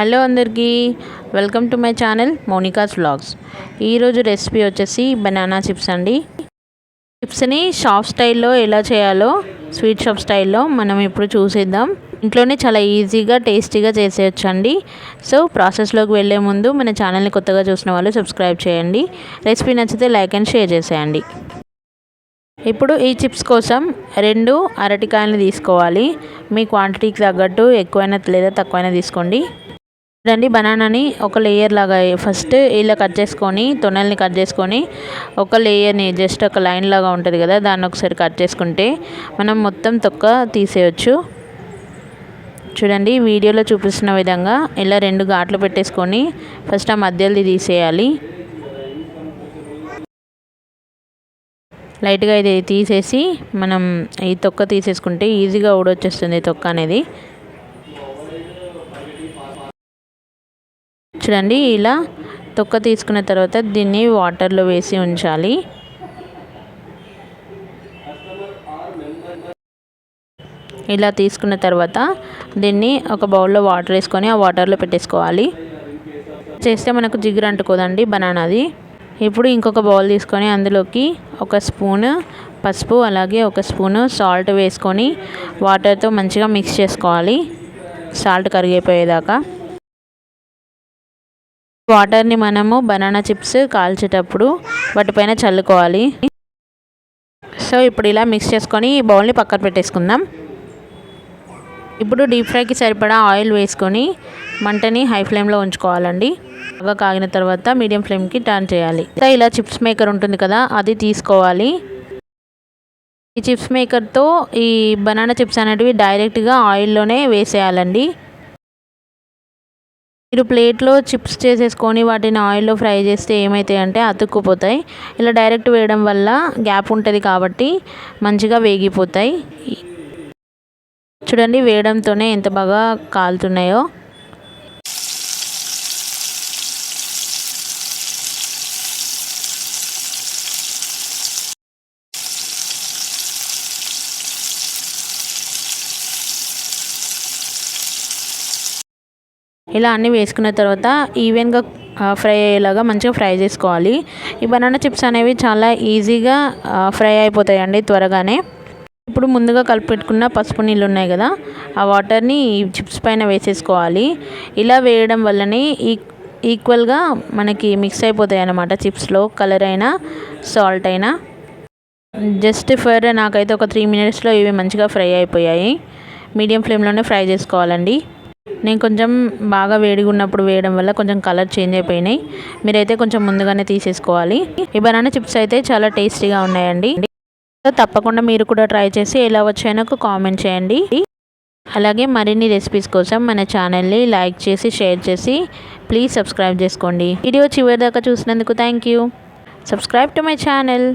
Hello అందరికీ welcome to my channel Monika's vlogs. ఈరోజు recipe వచ్చేసి బనానా చిప్స్ అండి. చిప్స్ని షాప్ స్టైల్లో ఎలా చేయాలో స్వీట్ షాప్ స్టైల్లో మనం ఇప్పుడు చూసేద్దాం. ఇంట్లోనే చాలా ఈజీగా టేస్టీగా చేసేయచ్చు అండి సో ప్రాసెస్లోకి వెళ్ళే ముందు మన ఛానల్ని కొత్తగా చూసిన వాళ్ళు సబ్స్క్రైబ్ చేయండి. రెసిపీ నచ్చితే లైక్ అండ్ షేర్ చేసేయండి. ఇప్పుడు ఈ చిప్స్ కోసం రెండు అరటికాయలు తీసుకోవాలి. మీ క్వాంటిటీకి తగ్గట్టు ఎక్కువైనా లేదా తక్కువైనా తీసుకోండి. చూడండి బనానాని ఒక లేయర్ లాగా ఫస్ట్ ఇలా కట్ చేసుకొని తొనల్ని కట్ చేసుకొని ఒక లేయర్ని జస్ట్ ఒక లైన్ లాగా ఉంటుంది కదా దాన్ని ఒకసారి కట్ చేసుకుంటే మనం మొత్తం తొక్క తీసేయచ్చు. చూడండి వీడియోలో చూపిస్తున్న విధంగా ఇలా రెండు ఘాట్లు పెట్టేసుకొని ఫస్ట్ ఆ మధ్యలోది తీసేయాలి. లైట్గా ఇది తీసేసి మనం ఈ తొక్క తీసేసుకుంటే ఈజీగా ఊడొచ్చేస్తుంది తొక్క అనేది. చూడండి ఇలా తొక్క తీసుకున్న తర్వాత దీన్ని వాటర్లో వేసి ఉంచాలి. ఇలా తీసుకున్న తర్వాత దీన్ని ఒక బౌల్లో వాటర్ వేసుకొని ఆ వాటర్లో పెట్టేసుకోవాలి. చేస్తే మనకు జిగురు అంటుకోదండి బనానాది ఇప్పుడు ఇంకొక బౌల్ తీసుకొని అందులోకి ఒక స్పూన్ పసుపు అలాగే ఒక స్పూను సాల్ట్ వేసుకొని వాటర్తో మంచిగా మిక్స్ చేసుకోవాలి. సాల్ట్ కరిగిపోయేదాకా. వాటర్ని మనము బనానా చిప్స్ కాల్చేటప్పుడు వాటిపైన చల్లుకోవాలి. సో ఇప్పుడు ఇలా మిక్స్ చేసుకొని ఈ బౌల్ని పక్కన పెట్టేసుకుందాం. ఇప్పుడు డీప్ ఫ్రైకి సరిపడా ఆయిల్ వేసుకొని మంటని హై ఫ్లేమ్లో ఉంచుకోవాలండి. బాగా కాగిన తర్వాత మీడియం ఫ్లేమ్కి టర్న్ చేయాలి. ఇలా చిప్స్ మేకర్ ఉంటుంది కదా అది తీసుకోవాలి. ఈ చిప్స్ మేకర్తో ఈ బనానా చిప్స్ అనేటివి డైరెక్ట్గా ఆయిల్లోనే వేసేయాలండి. మీరు ప్లేట్లో చిప్స్ చేసేసుకొని వాటిని ఆయిల్లో ఫ్రై చేస్తే ఏమవుతాయి అంటే అతుక్కుపోతాయి. ఇలా డైరెక్ట్ వేయడం వల్ల గ్యాప్ ఉంటుంది కాబట్టి మంచిగా వేగిపోతాయి. చూడండి వేయడంతోనే ఎంత బాగా కాలుతున్నాయో. ఇలా అన్నీ వేసుకున్న తర్వాత ఈవెన్గా ఫ్రై అయ్యేలాగా మంచిగా ఫ్రై చేసుకోవాలి. ఈ బనానా చిప్స్ అనేవి చాలా ఈజీగా ఫ్రై అయిపోతాయండి త్వరగానే. ఇప్పుడు ముందుగా కలిపి పెట్టుకున్న పసుపు నీళ్ళు ఉన్నాయి కదా ఆ వాటర్ని ఈ చిప్స్ పైన వేసేసుకోవాలి. ఇలా వేయడం వల్లనే ఈ ఈక్వల్గా మనకి మిక్స్ అయిపోతాయి అన్నమాట చిప్స్లో కలర్ అయినా సాల్ట్ అయినా. జస్ట్ ఫర్ నాకైతే ఒక త్రీ మినిట్స్లో ఇవి మంచిగా ఫ్రై అయిపోయాయి. మీడియం ఫ్లేమ్లోనే ఫ్రై చేసుకోవాలండి. నేను కొంచెం బాగా వేడిగా ఉన్నప్పుడు వేయడం వల్ల కొంచెం కలర్ చేంజ్ అయిపోయినాయి. మీరైతే కొంచెం ముందుగానే తీసేసుకోవాలి. ఈ బనానా చిప్స్ అయితే చాలా టేస్టీగా ఉన్నాయండి. తప్పకుండా మీరు కూడా ట్రై చేసి ఎలా వచ్చాయో నాకు కామెంట్ చేయండి. అలాగే మరిన్ని రెసిపీస్ కోసం మన ఛానల్ని లైక్ చేసి షేర్ చేసి ప్లీజ్ సబ్స్క్రైబ్ చేసుకోండి. వీడియో చివరి దాకా చూసినందుకు thank you. Subscribe to my channel.